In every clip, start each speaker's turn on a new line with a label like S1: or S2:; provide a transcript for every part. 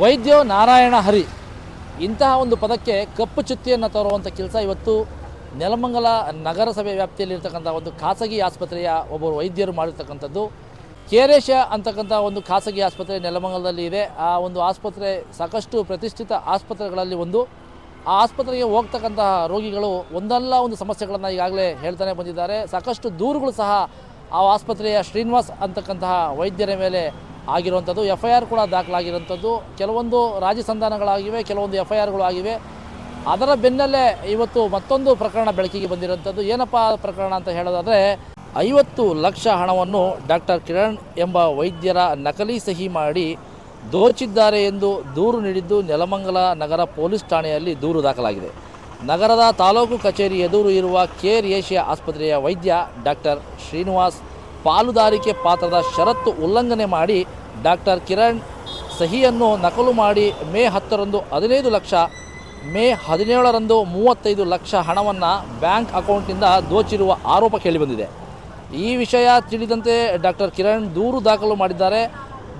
S1: ವೈದ್ಯೋ ನಾರಾಯಣ ಹರಿ. ಇಂತಹ ಒಂದು ಪದಕ್ಕೆ ಕಪ್ಪು ಚುತ್ತಿಯನ್ನು ತೋರುವಂಥ ಕೆಲಸ ಇವತ್ತು ನೆಲಮಂಗಲ ನಗರಸಭೆ ವ್ಯಾಪ್ತಿಯಲ್ಲಿರ್ತಕ್ಕಂಥ ಒಂದು ಖಾಸಗಿ ಆಸ್ಪತ್ರೆಯ ಒಬ್ಬರು ವೈದ್ಯರು ಮಾಡಿರ್ತಕ್ಕಂಥದ್ದು. ಕೆರೇಶ ಅಂತಕ್ಕಂಥ ಒಂದು ಖಾಸಗಿ ಆಸ್ಪತ್ರೆ ನೆಲಮಂಗಲದಲ್ಲಿ ಇದೆ. ಆ ಒಂದು ಆಸ್ಪತ್ರೆ ಸಾಕಷ್ಟು ಪ್ರತಿಷ್ಠಿತ ಆಸ್ಪತ್ರೆಗಳಲ್ಲಿ ಒಂದು. ಆ ಆಸ್ಪತ್ರೆಗೆ ಹೋಗ್ತಕ್ಕಂತಹ ರೋಗಿಗಳು ಒಂದಲ್ಲ ಒಂದು ಸಮಸ್ಯೆಗಳನ್ನು ಈಗಾಗಲೇ ಹೇಳ್ತಾನೆ ಬಂದಿದ್ದಾರೆ. ಸಾಕಷ್ಟು ದೂರುಗಳು ಸಹ ಆ ಆಸ್ಪತ್ರೆಯ ಶ್ರೀನಿವಾಸ್ ಅಂತಕ್ಕಂತಹ ವೈದ್ಯರ ಮೇಲೆ ಆಗಿರುವಂಥದ್ದು. ಎಫ್ ಐ ಆರ್ ಕೂಡ ದಾಖಲಾಗಿರುವಂಥದ್ದು. ಕೆಲವೊಂದು ರಾಜಿ ಸಂಧಾನಗಳಾಗಿವೆ, ಕೆಲವೊಂದು ಎಫ್ ಐ ಆರ್ಗಳು ಆಗಿವೆ. ಅದರ ಬೆನ್ನಲ್ಲೇ ಇವತ್ತು ಮತ್ತೊಂದು ಪ್ರಕರಣ ಬೆಳಕಿಗೆ ಬಂದಿರುವಂಥದ್ದು. ಏನಪ್ಪ ಪ್ರಕರಣ ಅಂತ ಹೇಳೋದಾದರೆ, ಐವತ್ತು ಲಕ್ಷ ಹಣವನ್ನು ಡಾಕ್ಟರ್ ಕಿರಣ್ ಎಂಬ ವೈದ್ಯರ ನಕಲಿ ಸಹಿ ಮಾಡಿ ದೋಚಿದ್ದಾರೆ ಎಂದು ದೂರು ನೀಡಿದ್ದು ನೆಲಮಂಗಲ ನಗರ ಪೊಲೀಸ್ ಠಾಣೆಯಲ್ಲಿ ದೂರು ದಾಖಲಾಗಿದೆ. ನಗರದ ತಾಲೂಕು ಕಚೇರಿ ಎದುರು ಇರುವ ಕೇರ್ ಏಷ್ಯಾ ಆಸ್ಪತ್ರೆಯ ವೈದ್ಯ ಡಾಕ್ಟರ್ ಶ್ರೀನಿವಾಸ್ ಪಾಲುದಾರಿಕೆ ಪಾತ್ರದ ಷರತ್ತು ಉಲ್ಲಂಘನೆ ಮಾಡಿ ಡಾಕ್ಟರ್ ಕಿರಣ್ ಸಹಿಯನ್ನು ನಕಲು ಮಾಡಿ ಮೇ ಹತ್ತರಂದು ಹದಿನೈದು ಲಕ್ಷ, ಮೇ ಹದಿನೇಳರಂದು ಮೂವತ್ತೈದು ಲಕ್ಷ ಹಣವನ್ನು ಬ್ಯಾಂಕ್ ಅಕೌಂಟಿಂದ ದೋಚಿರುವ ಆರೋಪ ಕೇಳಿಬಂದಿದೆ. ಈ ವಿಷಯ ತಿಳಿದಂತೆ ಡಾಕ್ಟರ್ ಕಿರಣ್ ದೂರು ದಾಖಲು ಮಾಡಿದ್ದಾರೆ.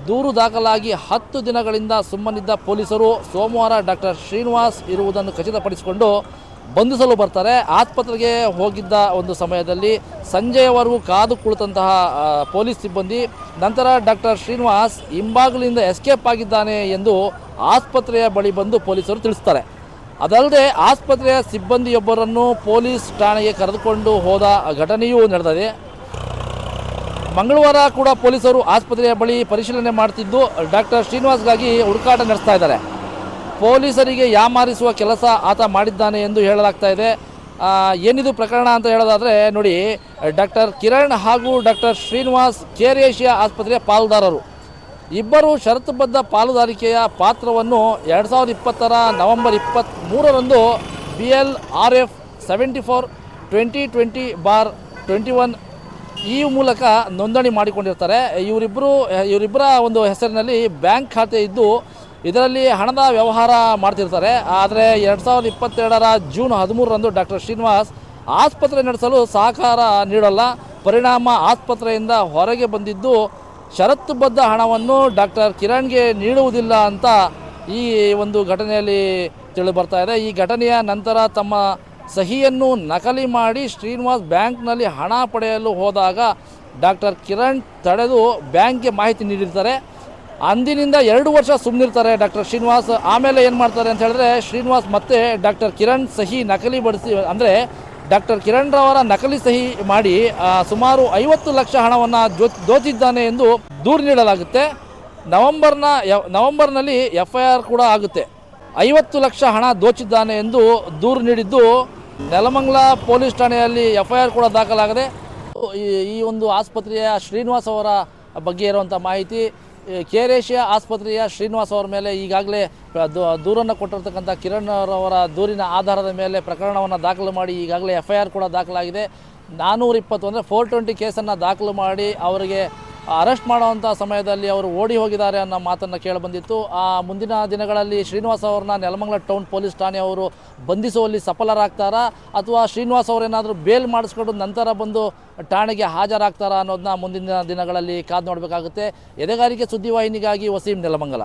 S1: ದೂರು ದಾಖಲಾಗಿ ಹತ್ತು ದಿನಗಳಿಂದ ಸುಮ್ಮನಿದ್ದ ಪೊಲೀಸರು ಸೋಮವಾರ ಡಾಕ್ಟರ್ ಶ್ರೀನಿವಾಸ್ ಇರುವುದನ್ನು ಖಚಿತಪಡಿಸಿಕೊಂಡು ಬಂಧಿಸಲು ಬರ್ತಾರೆ. ಆಸ್ಪತ್ರೆಗೆ ಹೋಗಿದ್ದ ಒಂದು ಸಮಯದಲ್ಲಿ ಸಂಜೆಯವರೆಗೂ ಕಾದು ಕುಳಿತಂತಹ ಪೊಲೀಸ್ ಸಿಬ್ಬಂದಿ, ನಂತರ ಡಾಕ್ಟರ್ ಶ್ರೀನಿವಾಸ್ ಹಿಂಬಾಗಿಲಿಂದ ಎಸ್ಕೇಪ್ ಆಗಿದ್ದಾನೆ ಎಂದು ಆಸ್ಪತ್ರೆಯ ಬಳಿ ಬಂದು ಪೊಲೀಸರು ತಿಳಿಸ್ತಾರೆ. ಅದಲ್ಲದೆ ಆಸ್ಪತ್ರೆಯ ಸಿಬ್ಬಂದಿಯೊಬ್ಬರನ್ನು ಪೊಲೀಸ್ ಠಾಣೆಗೆ ಕರೆದುಕೊಂಡು ಹೋದ ಘಟನೆಯೂ ನಡೆದಿದೆ. ಮಂಗಳವಾರ ಕೂಡ ಪೊಲೀಸರು ಆಸ್ಪತ್ರೆಯ ಬಳಿ ಪರಿಶೀಲನೆ ಮಾಡ್ತಿದ್ದು ಡಾಕ್ಟರ್ ಶ್ರೀನಿವಾಸ್ಗಾಗಿ ಹುಡುಕಾಟ ನಡೆಸ್ತಾ ಇದ್ದಾರೆ. ಪೊಲೀಸರಿಗೆ ಯಾಮಾರಿಸುವ ಕೆಲಸ ಆತ ಮಾಡಿದ್ದಾನೆ ಎಂದು ಹೇಳಲಾಗ್ತಾ ಇದೆ. ಏನಿದು ಪ್ರಕರಣ ಅಂತ ಹೇಳೋದಾದರೆ, ನೋಡಿ, ಡಾಕ್ಟರ್ ಕಿರಣ್ ಹಾಗೂ ಡಾಕ್ಟರ್ ಶ್ರೀನಿವಾಸ್ ಕೇರ್ ಏಷಿಯಾ ಆಸ್ಪತ್ರೆಯ ಪಾಲುದಾರರು. ಇಬ್ಬರು ಷರತ್ತುಬದ್ಧ ಪಾಲುದಾರಿಕೆಯ ಪಾತ್ರವನ್ನು ಎರಡು ಸಾವಿರದ ಇಪ್ಪತ್ತರ November ಇಪ್ಪತ್ತ್ಮೂರರಂದು B L R F seventy four twenty twenty bar twenty one ಈ ಮೂಲಕ ನೋಂದಣಿ ಮಾಡಿಕೊಂಡಿರ್ತಾರೆ. ಇವರಿಬ್ಬರು ಇವರಿಬ್ಬರ ಒಂದು ಹೆಸರಿನಲ್ಲಿ ಬ್ಯಾಂಕ್ ಖಾತೆ ಇದ್ದು ಇದರಲ್ಲಿ ಹಣದ ವ್ಯವಹಾರ ಮಾಡ್ತಿರ್ತಾರೆ. ಆದರೆ ಎರಡು ಸಾವಿರದ ಇಪ್ಪತ್ತೆರಡರ ಜೂನ್ ಹದಿಮೂರರಂದು ಡಾಕ್ಟರ್ ಶ್ರೀನಿವಾಸ್ ಆಸ್ಪತ್ರೆ ನಡೆಸಲು ಸಹಕಾರ ನೀಡಲ್ಲ. ಪರಿಣಾಮ ಆಸ್ಪತ್ರೆಯಿಂದ ಹೊರಗೆ ಬಂದಿದ್ದು ಷರತ್ತುಬದ್ಧ ಹಣವನ್ನು ಡಾಕ್ಟರ್ ಕಿರಣ್ಗೆ ನೀಡುವುದಿಲ್ಲ ಅಂತ ಈ ಒಂದು ಘಟನೆಯಲ್ಲಿ ತಿಳಿದು ಬರ್ತಾ ಇದೆ. ಈ ಘಟನೆಯ ನಂತರ ತಮ್ಮ ಸಹಿಯನ್ನು ನಕಲಿ ಮಾಡಿ ಶ್ರೀನಿವಾಸ್ ಬ್ಯಾಂಕ್ನಲ್ಲಿ ಹಣ ಪಡೆಯಲು ಹೋದಾಗ ಡಾಕ್ಟರ್ ಕಿರಣ್ ತಡೆದು ಬ್ಯಾಂಕ್ಗೆ ಮಾಹಿತಿ ನೀಡಿರ್ತಾರೆ. ಅಂದಿನಿಂದ ಎರಡು ವರ್ಷ ಸುಮ್ಮನಿರ್ತಾರೆ ಡಾಕ್ಟರ್ ಶ್ರೀನಿವಾಸ್. ಆಮೇಲೆ ಏನು ಮಾಡ್ತಾರೆ ಅಂತ ಹೇಳಿದ್ರೆ ಶ್ರೀನಿವಾಸ್ ಮತ್ತೆ ಡಾಕ್ಟರ್ ಕಿರಣ್ ಸಹಿ ನಕಲಿ ಬಡಿಸಿ, ಅಂದರೆ ಡಾಕ್ಟರ್ ಕಿರಣ್ ರವರ ನಕಲಿ ಸಹಿ ಮಾಡಿ ಸುಮಾರು ಐವತ್ತು ಲಕ್ಷ ಹಣವನ್ನು ಜೋ ದೋಚಿದ್ದಾನೆ ಎಂದು ದೂರು ನೀಡಲಾಗುತ್ತೆ. ನವಂಬರ್ನ ನವಂಬರ್ನಲ್ಲಿ ಎಫ್ ಐ ಆರ್ ಕೂಡ ಆಗುತ್ತೆ. ಐವತ್ತು ಲಕ್ಷ ಹಣ ದೋಚಿದ್ದಾನೆ ಎಂದು ದೂರು ನೀಡಿದ್ದು ನೆಲಮಂಗ್ಲ ಪೊಲೀಸ್ ಠಾಣೆಯಲ್ಲಿ ಎಫ್ ಐ ಆರ್ ಕೂಡ ದಾಖಲಾಗಿದೆ. ಈ ಒಂದು ಆಸ್ಪತ್ರೆಯ ಶ್ರೀನಿವಾಸ್ ಅವರ ಬಗ್ಗೆ ಇರುವಂಥ ಮಾಹಿತಿ ಕೇರೇಶಿಯ ಆಸ್ಪತ್ರೆಯ ಶ್ರೀನಿವಾಸ್ ಅವರ ಮೇಲೆ ಈಗಾಗಲೇ ದೂರನ್ನು ಕೊಟ್ಟಿರ್ತಕ್ಕಂಥ ಕಿರಣ್ ಅವರ ದೂರಿನ ಆಧಾರದ ಮೇಲೆ ಪ್ರಕರಣವನ್ನು ದಾಖಲು ಮಾಡಿ ಈಗಾಗಲೇ ಎಫ್ ಐ ಆರ್ ಕೂಡ ದಾಖಲಾಗಿದೆ. ನಾನ್ನೂರ ಇಪ್ಪತ್ತು ಅಂದರೆ ಫೋರ್ ಟ್ವೆಂಟಿ ಕೇಸನ್ನು ದಾಖಲು ಮಾಡಿ ಅವರಿಗೆ ಅರೆಸ್ಟ್ ಮಾಡುವಂಥ ಸಮಯದಲ್ಲಿ ಅವರು ಓಡಿ ಹೋಗಿದ್ದಾರೆ ಅನ್ನೋ ಮಾತನ್ನು ಕೇಳಿಬಂದಿತ್ತು ಆ ಮುಂದಿನ ದಿನಗಳಲ್ಲಿ ಶ್ರೀನಿವಾಸ್ ಅವ್ರನ್ನ ನೆಲಮಂಗಲ ಟೌನ್ ಪೊಲೀಸ್ ಠಾಣೆ ಅವರು ಬಂಧಿಸುವಲ್ಲಿ ಸಫಲರಾಗ್ತಾರಾ? ಅಥವಾ ಶ್ರೀನಿವಾಸ್ ಅವರೇನಾದರೂ ಬೇಲ್ ಮಾಡಿಸ್ಕೊಂಡು ನಂತರ ಬಂದು ಠಾಣೆಗೆ ಹಾಜರಾಗ್ತಾರಾ ಅನ್ನೋದನ್ನ ಮುಂದಿನ ದಿನಗಳಲ್ಲಿ ಕಾದು ನೋಡಬೇಕಾಗುತ್ತೆ. ಎದೆಗಾರಿಕೆ ಸುದ್ದಿವಾಹಿನಿಗಾಗಿ ವಸೀಂ ನೆಲಮಂಗಲ.